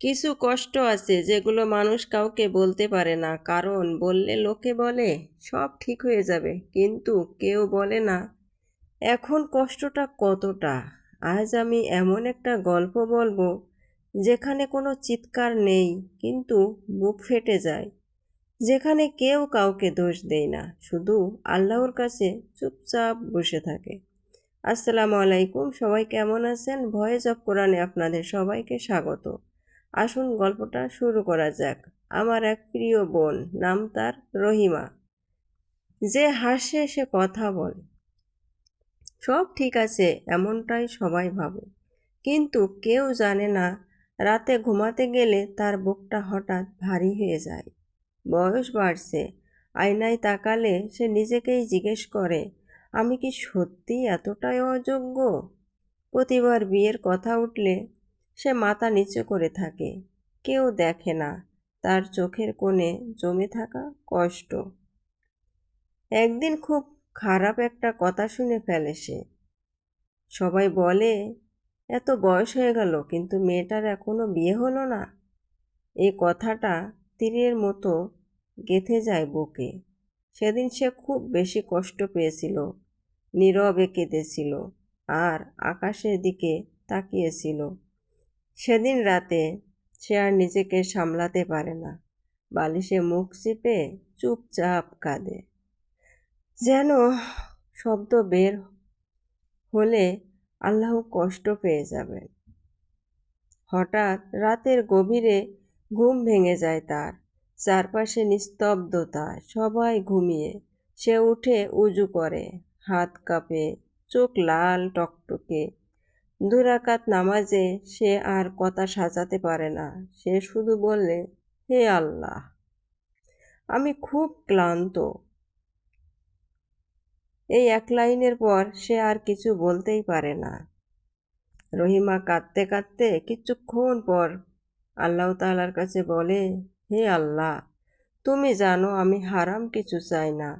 কিছু কষ্ট আছে যেগুলো মানুষ কাউকে বলতে পারে না। কারণ বললে লোকে বলে, সব ঠিক হয়ে যাবে। কিন্তু কেউ বলে না, এখন কষ্টটা কতটা? আজ আমি এমন একটা গল্প বলব যেখানে কোনো চিৎকার নেই, কিন্তু বুক ফেটে যায়। যেখানে কেউ কাউকে দোষ দেয় না, শুধু আল্লাহর কাছে চুপচাপ বসে থাকে। আসসালামু আলাইকুম, সবাই কেমন আছেন? ভয়েস অফ কোরআনে আপনাদের সবাইকে স্বাগত। আসুন গল্পটা শুরু করা যাক। আমার এক প্রিয় বোন, নাম তার রহিমা। যে হাসে, সে কথা বলে। সব ঠিক আছে, এমনটাই সবাই ভাবে। কিন্তু কেউ জানে না, রাতে ঘুমাতে গেলে তার বুকটা হঠাৎ ভারী হয়ে যায়। বয়স বাড়ছে, আয়নায় তাকালে সে নিজেকেই জিজ্ঞেস করে, আমি কি সত্যি এতটাই অযোগ্য? প্রতিবার বিয়ের কথা উঠলে সে মাথা নিচু করে থাকে। কেউ দেখে না। তার চোখের কোণে জমে থাকা কষ্ট। একদিন খুব খারাপ একটা কথা শুনে ফেলে সে। সবাই বলে, এত বয়স হয়ে গেল, কিন্তু মেয়েটার এখনও বিয়ে হলো না? এই কথাটা তীরের মতো গেথে যায় বুকে। সেদিন সে খুব বেশি কষ্ট পেয়েছিল, নীরবে কেঁদেছিল, আর আকাশের দিকে তাকিয়েছিল। সেদিন রাতে সে আর নিজেকে সামলাতে পারে না। বালিশে মুখ চিপে চুপচাপ কাঁদে। যেন শব্দ বের হলে আল্লাহ কষ্ট পেয়ে যাবেন। হঠাৎ রাতের গভীরে ঘুম ভেঙে যায় তার। চারপাশে নিস্তব্ধতা, সবাই ঘুমিয়ে। সে উঠে উজু করে, হাত কাঁপে, চোখ লাল টকটকে। দুরাকাত নামাজে সে আর কথা সাজাতে পারে না। সে শুধু বললে, হে আল্লাহ, আমি খুব ক্লান্ত। এই এক লাইনের পর সে আর কিছু বলতেই পারে না। রহিমা কাঁদতে কাঁদতে কিছুক্ষণ পর আল্লাহ তালার কাছে বলে, হে আল্লাহ, তুমি জানো আমি হারাম কিছু চাই না।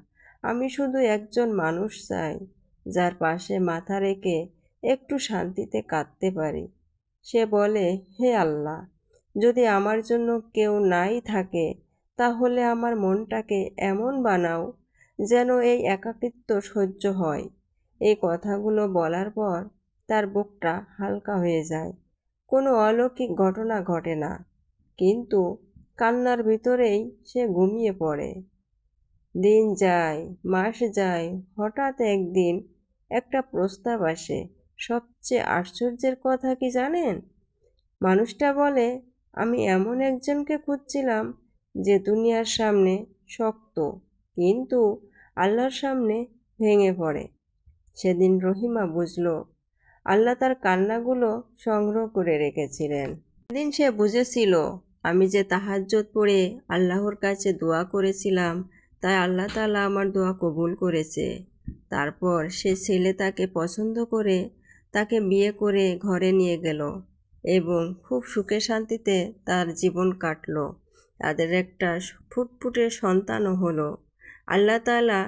আমি শুধু একজন মানুষ চাই, যার পাশে মাথা রেখে একটু শান্তিতে কাঁদতে পারি। সে বলে, হে আল্লাহ, যদি আমার জন্য কেউ নাই থাকে, তাহলে আমার মনটাকে এমন বানাও যেন এই একাকিত্ব সহ্য হয়। এই কথাগুলো বলার পর তার বুকটা হালকা হয়ে যায়। কোনো অলৌকিক ঘটনা ঘটে না, কিন্তু কান্নার ভিতরেই সে ঘুমিয়ে পড়ে। দিন যায়, মাস যায়, হঠাৎ একদিন একটা প্রস্তাব আসে। সবচেয়ে আশ্চর্যের কথা কি জানেন? মানুষটা বলে, আমি এমন একজনকে খুঁজছিলাম যে দুনিয়ার সামনে শক্ত, কিন্তু আল্লাহর সামনে ভেঙে পড়ে। সেদিন রহিমা বুঝল, আল্লাহ তার কান্নাগুলো সংগ্রহ করে রেখেছিলেন। সেদিন সে বুঝেছিল, আমি যে তাহাজ্জত পড়ে আল্লাহর কাছে দোয়া করেছিলাম, তাই আল্লাহ তালা আমার দোয়া কবুল করেছে। তারপর সে ছেলে তাকে পছন্দ করে তাকে বিয়ে করে ঘরে নিয়ে গেল এবং খুব সুখে শান্তিতে তার জীবন কাটল। তাদের একটা ফুটফুটে সন্তানও হলো। আল্লাহ তালা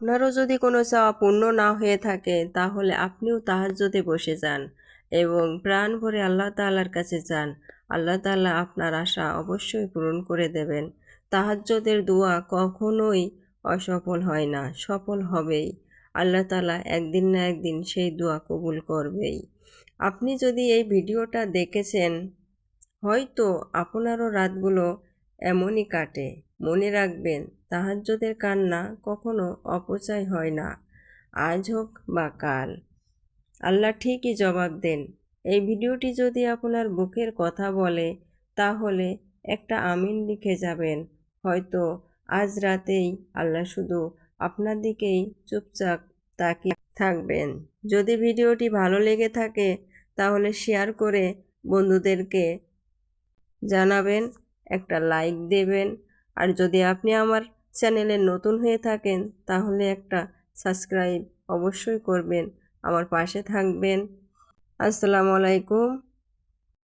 আপনারও যদি কোনো চাওয়া পূর্ণ না হয়ে থাকে, তাহলে আপনিও তাহাজ্জতে বসে যান এবং প্রাণ ভরে আল্লাহ তাল্লার কাছে যান। আল্লাহ তাল্লাহ আপনার আশা অবশ্যই পূরণ করে দেবেন। তাহাজ্জদের দোয়া কখনোই অসফল হয় না, সফল হবেই। আল্লাহ তালা একদিন না একদিন সেই দোয়া কবুল করবেই। আপনি যদি এই ভিডিওটা দেখেছেন, হয়তো আপনারও রাতগুলো এমনই কাটে। মনে রাখবেন, তাহাজ্জদের কান্না কখনো অপচয় হয় না। আজ হোক বা কাল। আল্লাহ ঠিকই জবাব দেন। এই ভিডিওটি যদি আপনার বুকের কথা বলে, তাহলে একটা আমিন লিখে যাবেন। হয়তো আজ রাতেই আল্লাহ শুধু আপনার দিকেই চুপচাপ তাকিয়ে থাকবেন। যদি ভিডিওটি ভালো লেগে থাকে, তাহলে শেয়ার করে বন্ধুদেরকে জানাবেন, একটা লাইক দেবেন। আর যদি আপনি আমার চ্যানেলে নতুন হয়ে থাকেন, তাহলে একটা সাবস্ক্রাইব অবশ্যই করবেন। আমার পাশে থাকবেন। আসসালামু আলাইকুম।